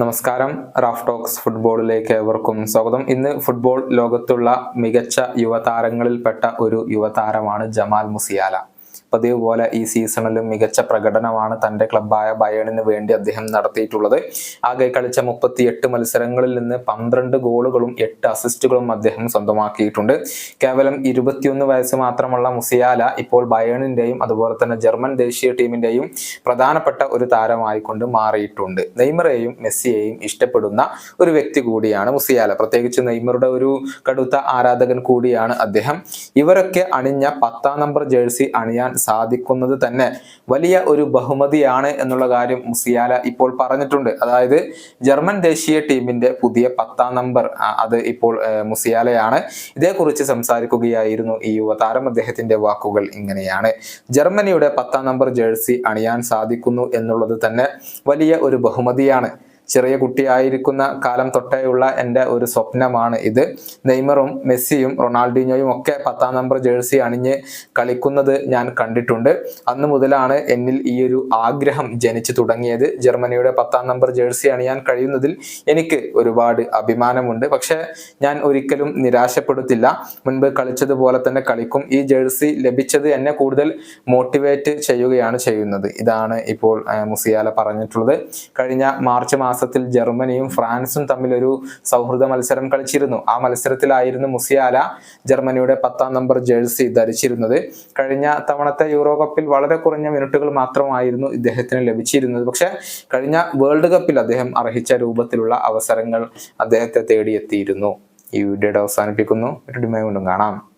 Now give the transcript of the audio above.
നമസ്കാരം. Raf talks ഫുട്ബോളിലേക്ക് ഏവർക്കും സ്വാഗതം. ഇന്ന് ഫുട്ബോൾ ലോകത്തുള്ള മികച്ച യുവതാരങ്ങളിൽപ്പെട്ട ഒരു യുവതാരമാണ് ജമാൽ മുസിയാല. പതിവ് പോലെ ഈ സീസണിലും മികച്ച പ്രകടനമാണ് തന്റെ ക്ലബായ ബയേണിന് വേണ്ടി അദ്ദേഹം നടത്തിയിട്ടുള്ളത്. ആകെ കളിച്ച മുപ്പത്തി എട്ട് മത്സരങ്ങളിൽ നിന്ന് പന്ത്രണ്ട് ഗോളുകളും എട്ട് അസിസ്റ്റുകളും അദ്ദേഹം സ്വന്തമാക്കിയിട്ടുണ്ട്. കേവലം ഇരുപത്തിയൊന്ന് വയസ്സ് മാത്രമുള്ള മുസിയാല ഇപ്പോൾ ബയേണിന്റെയും അതുപോലെ തന്നെ ജർമ്മൻ ദേശീയ ടീമിന്റെയും പ്രധാനപ്പെട്ട ഒരു താരമായിക്കൊണ്ട് മാറിയിട്ടുണ്ട്. നെയ്മറെയും മെസ്സിയെയും ഇഷ്ടപ്പെടുന്ന ഒരു വ്യക്തി കൂടിയാണ് മുസിയാല. പ്രത്യേകിച്ച് നെയ്മറുടെ ഒരു കടുത്ത ആരാധകൻ കൂടിയാണ് അദ്ദേഹം. ഇവരൊക്കെ അണിഞ്ഞ പത്താം നമ്പർ ജേഴ്സി അണിയാൻ സാധിക്കുന്നത് തന്നെ വലിയ ഒരു ബഹുമതിയാണ് എന്നുള്ള കാര്യം മുസിയാല ഇപ്പോൾ പറഞ്ഞിട്ടുണ്ട്. അതായത് ജർമ്മൻ ദേശീയ ടീമിന്റെ പുതിയ പത്താം നമ്പർ അത് ഇപ്പോൾ മുസിയാലയാണ്. ഇതേക്കുറിച്ച് സംസാരിക്കുകയായിരുന്നു ഈ യുവതാരം അദ്ദേഹത്തിന്റെ വാക്കുകൾ ഇങ്ങനെയാണ്. ജർമ്മനിയുടെ പത്താം നമ്പർ ജേഴ്സി അണിയാൻ സാധിക്കുന്നു എന്നുള്ളത് തന്നെ വലിയ ഒരു ബഹുമതിയാണ്. ചെറിയ കുട്ടിയായിരിക്കുന്ന കാലം തൊട്ടേയുള്ള എന്റെ ഒരു സ്വപ്നമാണ് ഇത്. നെയ്മറും മെസ്സിയും റൊണാൾഡിനോയും ഒക്കെ പത്താം നമ്പർ ജേഴ്സി അണിഞ്ഞ് കളിക്കുന്നത് ഞാൻ കണ്ടിട്ടുണ്ട്. അന്ന് മുതലാണ് എന്നിൽ ഈ ഒരു ആഗ്രഹം ജനിച്ചു തുടങ്ങിയത്. ജർമ്മനിയുടെ പത്താം നമ്പർ ജേഴ്സി അണിയാൻ കഴിയുന്നതിൽ എനിക്ക് ഒരുപാട് അഭിമാനമുണ്ട്. പക്ഷേ ഞാൻ ഒരിക്കലും നിരാശപ്പെടുത്തില്ല. മുൻപ് കളിച്ചതുപോലെ തന്നെ കളിക്കും. ഈ ജേഴ്സി ലഭിച്ചത് എന്നെ കൂടുതൽ മോട്ടിവേറ്റ് ചെയ്യുകയാണ് ചെയ്യുന്നത്. ഇതാണ് ഇപ്പോൾ മുസിയാല പറഞ്ഞിട്ടുള്ളത്. കഴിഞ്ഞ മാർച്ച് മാസത്തിൽ ജർമ്മനിയും ഫ്രാൻസും തമ്മിൽ ഒരു സൗഹൃദ മത്സരം കളിച്ചിരുന്നു. ആ മത്സരത്തിലായിരുന്നു മുസിയാല ജർമ്മനിയുടെ പത്താം നമ്പർ ജേഴ്സി ധരിച്ചിരുന്നത്. കഴിഞ്ഞ തവണത്തെ യൂറോ കപ്പിൽ വളരെ കുറഞ്ഞ മിനിറ്റുകൾ മാത്രമായിരുന്നു ഇദ്ദേഹത്തിന് ലഭിച്ചിരുന്നത്. പക്ഷെ കഴിഞ്ഞ വേൾഡ് കപ്പിൽ അദ്ദേഹം അർഹിച്ച രൂപത്തിലുള്ള അവസരങ്ങൾ അദ്ദേഹത്തെ തേടിയെത്തിയിരുന്നു. ഈ വീഡിയോയുടെ അവസാനിപ്പിക്കുന്നു. ഒരു ഡിമേ കൊണ്ടും കാണാം.